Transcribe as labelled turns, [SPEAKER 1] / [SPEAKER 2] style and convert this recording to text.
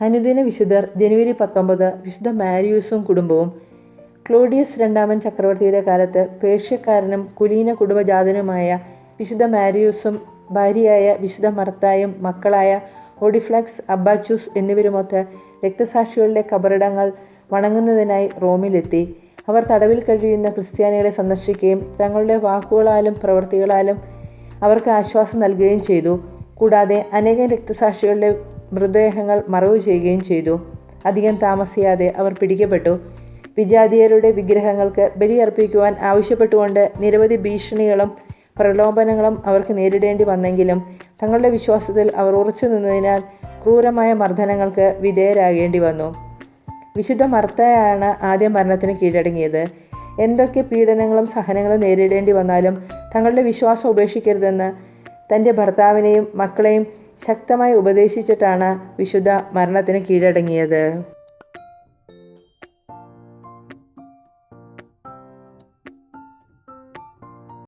[SPEAKER 1] അനുദിന വിശുദ്ധർ ജനുവരി പത്തൊമ്പത് വിശുദ്ധ മാരിയൂസും കുടുംബവും ക്ലോഡിയസ് രണ്ടാമൻ ചക്രവർത്തിയുടെ കാലത്ത് പേർഷ്യക്കാരനും കുലീന കുടുംബജാതനുമായ വിശുദ്ധ മാരിയൂസും ഭാര്യയായ വിശുദ്ധ മർത്തായും മക്കളായ ഒഡിഫ്ലക്സ് അബ്ബാച്ചൂസ് എന്നിവരുമൊത്ത് രക്തസാക്ഷികളുടെ കബറിടങ്ങൾ വണങ്ങുന്നതിനായി റോമിലെത്തി. അവർ തടവിൽ കഴിയുന്ന ക്രിസ്ത്യാനികളെ സന്ദർശിക്കുകയും തങ്ങളുടെ വാക്കുകളാലും പ്രവൃത്തികളാലും അവർക്ക് ആശ്വാസം നൽകുകയും ചെയ്തു. കൂടാതെ അനേകം രക്തസാക്ഷികളുടെ മൃതദേഹങ്ങൾ മറവ് ചെയ്യുകയും ചെയ്തു. അധികം താമസിയാതെ അവർ പിടിക്കപ്പെട്ടു. വിജാതീയരുടെ വിഗ്രഹങ്ങൾക്ക് ബലിയർപ്പിക്കുവാൻ ആവശ്യപ്പെട്ടുകൊണ്ട് നിരവധി ഭീഷണികളും പ്രലോഭനങ്ങളും അവർക്ക് നേരിടേണ്ടി വന്നെങ്കിലും തങ്ങളുടെ വിശ്വാസത്തിൽ അവർ ഉറച്ചു നിന്നതിനാൽ ക്രൂരമായ മർദ്ദനങ്ങൾക്ക് വിധേയരാകേണ്ടി വന്നു. വിശുദ്ധ മർത്തയാണ് ആദ്യ മരണത്തിന് കീഴടങ്ങിയത്. എന്തൊക്കെ പീഡനങ്ങളും സഹനങ്ങളും നേരിടേണ്ടി വന്നാലും തങ്ങളുടെ വിശ്വാസം ഉപേക്ഷിക്കരുതെന്ന് തന്റെ ഭർത്താവിനെയും മക്കളെയും ശക്തമായി ഉപദേശിച്ചിട്ടാണ് വിശുദ്ധ മരണത്തിന് കീഴടങ്ങിയത്.